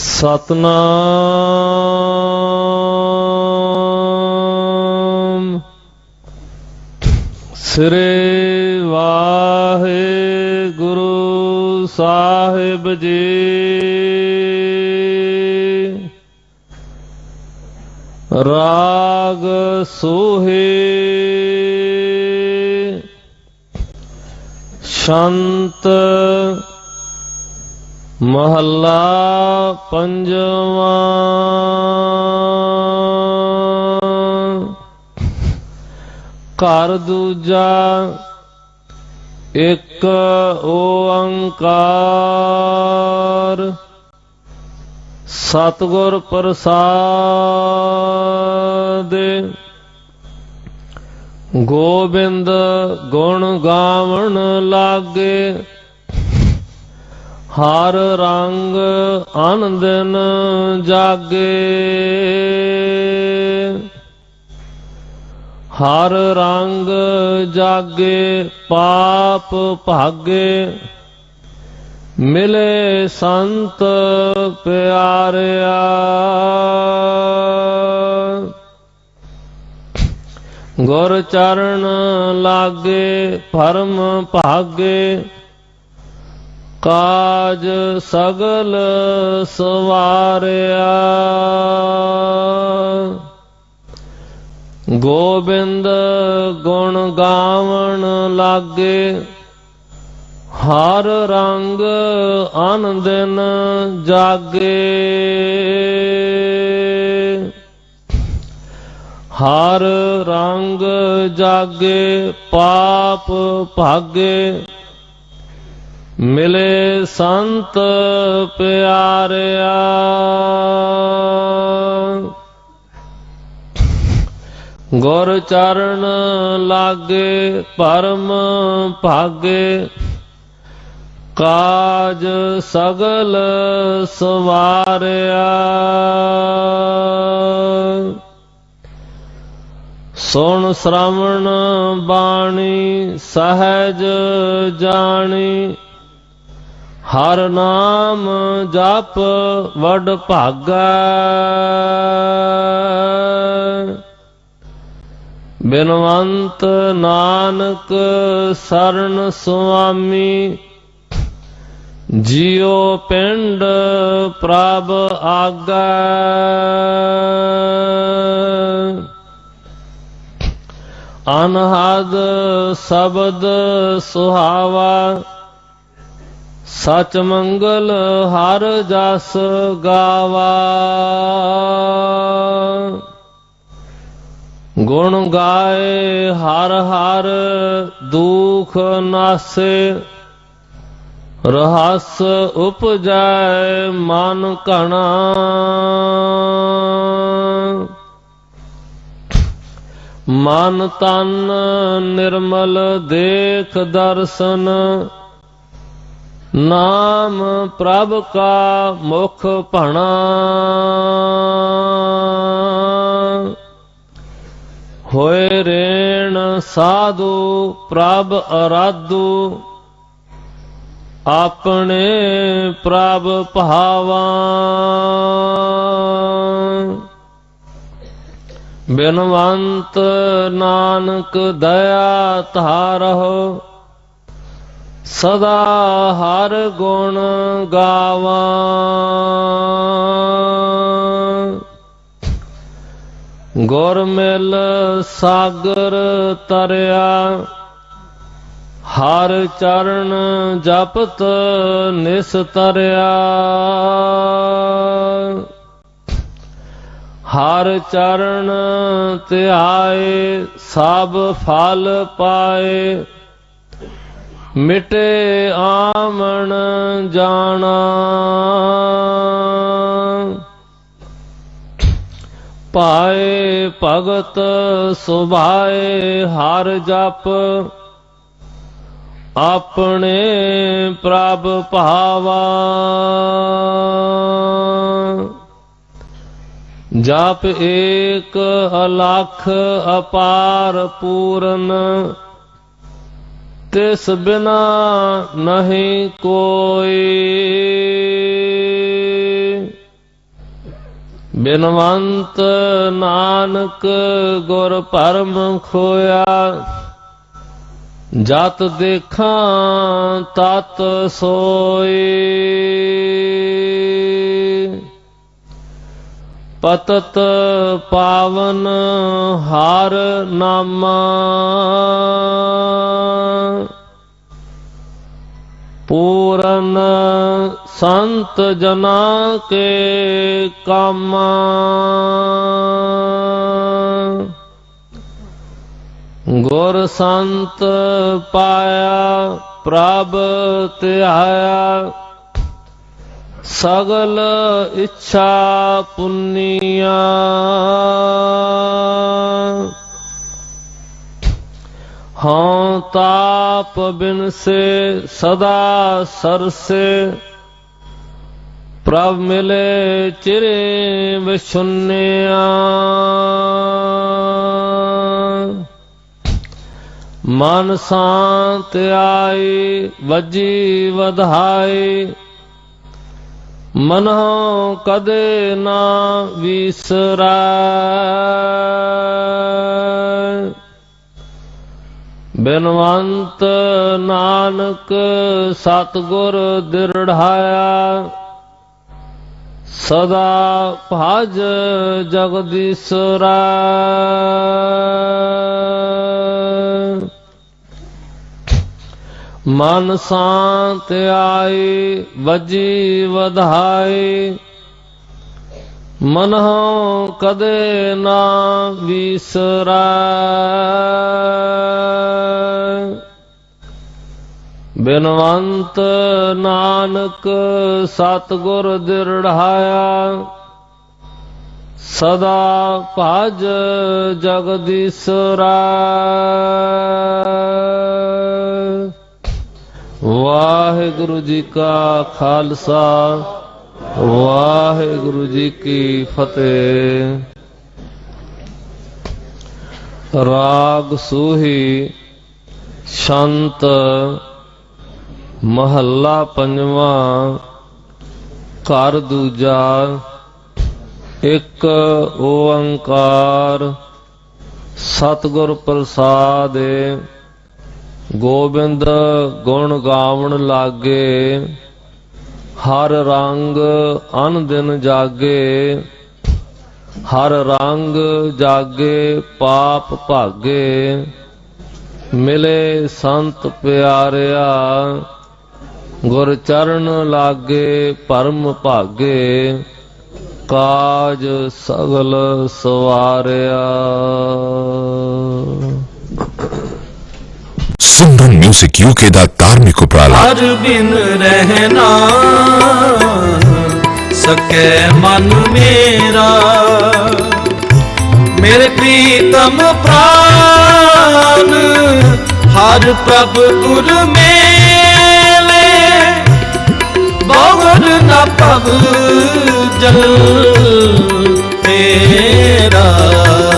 ਸਤਨਾਮ। ਸ੍ਰੀ ਵਾਹਿਗੁਰੂ ਸਾਹਿਬ ਜੀ। ਰਾਗ ਸੋਹੇ। ਸ਼ੰਤ ਮਹੱਲਾ ਪੰਜਵਾਂ। ਘਰ ਦੂਜਾ ਇੱਕ ਓੰਕਾਰ। ਸਤਿਗੁਰ ਪ੍ਰਸਾਦ। ਗੋਬਿੰਦ ਗੁਣ ਗਾਵਣ ਲਾਗੇ। ਹਰ ਰੰਗ ਅਨੰਦਨ ਜਾਗੇ। ਹਰ ਰੰਗ ਜਾਗੇ, ਪਾਪ ਭਾਗੇ। ਮਿਲੇ ਸੰਤ ਪਿਆਰਿਆ। ਗੁਰ ਚਰਨ ਲਾਗੇ, ਪਰਮ ਭਾਗੇ। ਕਾਜ ਸਗਲ ਸਵਾਰਿਆ। ਗੋਬਿੰਦ ਗੁਣ ਗਾਵਣ ਲਾਗੇ, ਹਰ ਰੰਗ ਆਨੰਦਨ ਜਾਗੇ। ਹਰ ਰੰਗ ਜਾਗੇ, ਪਾਪ ਭਾਗੇ ਮਿਲੇ ਸੰਤ ਪਿਆਰਿਆ। ਗੁਰ ਚਰਨ ਲਾਗੇ ਪਰਮ ਭਾਗੇ, ਕਾਜ ਸਗਲ ਸਵਾਰਿਆ। ਸੁਣ ਸ਼ਰਵਣ ਬਾਣੀ, ਸਹਿਜ ਜਾਣੀ ਹਰ ਨਾਮ ਜਪ ਵਡ ਭਾਗਾ। ਬਿਨਵੰਤ ਨਾਨਕ ਸਰਨ ਸੁਆਮੀ, ਜਿਉ ਪਿੰਡ ਪ੍ਰਭ ਆਗਾ। ਅਨਹਦ ਸ਼ਬਦ ਸੁਹਾਵਾ ਸਚ ਮੰਗਲ ਹਰ ਜਸ ਗਾਵਾ। ਗੁਣ ਗਾਏ ਹਰ ਹਰ ਦੁਖ ਨਾਸੇ। ਰਹਸ ਉਪਜੈ ਮਨ ਕਣਾ ਮਨ ਤਨ ਨਿਰਮਲ ਦੇਖ ਦਰਸ਼ਨ। ਨਾਮ ਪ੍ਰਭ ਕਾ ਮੁਖ ਭਣਾ। ਹੋਏ ਰੇਣ ਸਾਧੂ ਪ੍ਰਭ ਅਰਾਧੂ, ਆਪਣੇ ਪ੍ਰਭ ਭਾਵਾ। ਬਿਨਵੰਤ ਨਾਨਕ ਦਇਆ ਧਾਰਹੁ ਸਦਾ ਹਰ ਗੁਣ ਗਾਵਾਂ। ਗੁਰ ਮਿਲ ਸਾਗਰ ਤਰਿਆ, ਹਰ ਚਰਨ ਜਪਤ ਨਿਸ ਤਰਿਆ। ਹਰ ਚਰਨ ਧਿਆਏ, ਸਭ ਫਲ ਪਾਏ ਮਿਟੇ ਆਮਣ ਜਾਣਾ। ਪਾਏ ਭਗਤ ਸੁਭਾਏ ਹਰ ਜਪ, ਆਪਣੇ ਪ੍ਰਭ ਭਾਵਾ। ਜਪ ਏਕ ਅਲਖ ਅਪਾਰ ਪੂਰਨ ਤਿਸ ਬਿਨਾ ਨਹੀਂ ਕੋਈ। ਬਿਨਵੰਤ ਨਾਨਕ ਗੁਰ ਪਰਮ ਖੋਇਆ, ਜਤ ਦੇਖਾਂ ਤਤ ਸੋਏ ਪਤਤ ਪਾਵਨ ਹਰ ਨਾਮਾ। ਪੂਰਨ ਸੰਤ ਜਨਾ ਕੇ ਕਾਮਾ। ਗੁਰ ਸੰਤ ਪਾਇਆ ਪ੍ਰਭ ਧਿਆਇਆ। ਸਗਲ ਇੱਛਾ ਪੁੰਨੀਆ। ਹਾਂ ਤਾਪ ਬਿਨ ਸਦਾ ਸਰਸੇ ਪ੍ਰਭ ਮਿਲੇ ਚਿਰੇ ਵਿਸ਼ੁੰਨਿਆ ਮਨ ਸ਼ਾਂਤ ਆਏ ਵਜੀ ਵਧਾਈ। ਮਨਹੁ ਕਦੇ ਨਾ ਵਿਸਰੈ ਬਿਨਵੰਤ ਨਾਨਕ ਸਤਗੁਰ ਦਿਰੜਾਇਆ, ਸਦਾ ਭਜ ਜਗਦੀਸ਼ਰਾ ਮਨ ਸ਼ਾਂਤ ਆਈ, ਵਜੀ ਵਧਾਈ, ਮਨਹੁ ਕਦੇ ਨਾ ਵਿਸਰੈ ਬਿਨਵੰਤ ਨਾਨਕ ਸਤਗੁਰ ਦਿਰੜਾਇਆ, ਸਦਾ ਭਜ ਜਗਦੀਸ਼ਰਾ ਵਾਹਿਗੁਰੂ ਜੀ ਕਾ ਖਾਲਸਾ, ਵਾਹਿਗੁਰੂ ਜੀ ਕੀ ਫਤਿਹ। ਰਾਗ ਸੂਹੀ ਸ਼ੰਤ ਮਹੱਲਾ ਪੰਜਵਾਂ, ਘਰ ਦੂਜਾ, ਇੱਕ ਓੰਕਾਰ, ਸਤਿਗੁਰ ਪ੍ਰਸਾਦਿ ਗੋਬਿੰਦ ਗੁਣ ਗਾਵਣ ਲਾਗੇ, ਹਰ ਰੰਗ ਅਨ ਦਿਨ ਜਾਗੇ। ਹਰ ਰੰਗ ਜਾਗੇ, ਪਾਪ ਭਾਗੇ। ਮਿਲੇ ਸੰਤ ਪਿਆਰਿਆ ਗੁਰ ਚਰਨ ਲਾਗੇ ਪਰਮ ਭਾਗੇ ਕਾਜ ਸਗਲ ਸਵਾਰਿਆ। ਸੁੰਦਰ ਮਿਊਜ਼ਿਕ ਯੂਕੇ ਦਾ ਧਾਰਮਿਕ ਉਪਰਾਲਾ। ਹਰ ਬਿਨ ਰਹਿਣਾ ਸਕੈ ਮਨ ਮੇਰਾ। ਮੇਰੇ ਪ੍ਰੀਤਮ ਪ੍ਰਾਨ ਹਰ ਪ੍ਰਭ ਗੁਰ ਮੇਲੇ ਬੋਗਨ ਨਾ ਪਵ ਜਲ ਤੇਰਾ।